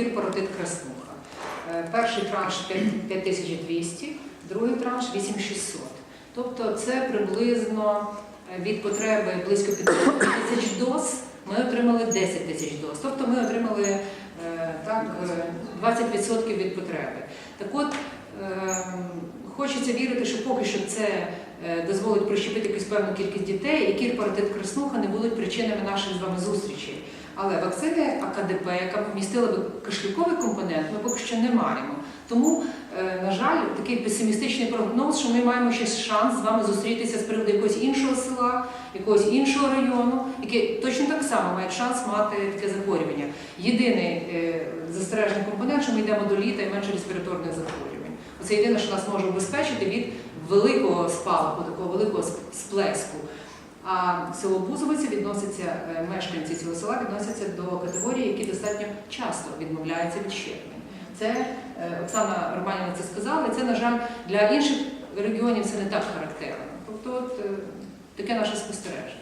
кір-паротит краснуха. Е, Перший транш 5200, другий транш 8600. Тобто це приблизно е, від потреби близько 50 тисяч доз. Ми отримали 10 тисяч доз. Тобто ми отримали е, так, е, 20% від потреби. Так от, е, хочеться вірити, що поки що це дозволить прищепити якусь певну кількість дітей, і кір краснуха не будуть причинами наших з вами зустрічей. Але вакцини АКДП, яка помістила би кашлюковий компонент, ми поки що не маємо. Тому, е, на жаль, такий песимістичний прогноз, що ми маємо ще шанс з вами зустрітися з приводу якогось іншого села, якогось іншого району, який точно так само має шанс мати таке захворювання. Єдиний е, застережний компонент, що ми йдемо до літа і менше респіраторних захворювань. Це єдине, що нас може убезпечити від великого спалаху, такого великого сплеску. А село Бузовиці відноситься, е, мешканці цього села відносяться до категорії, які достатньо часто відмовляються від щеплень. Це е, Оксана Романівна це сказала, і це, на жаль, для інших регіонів це не так характерно. Тобто, от, е, таке наше спостереження.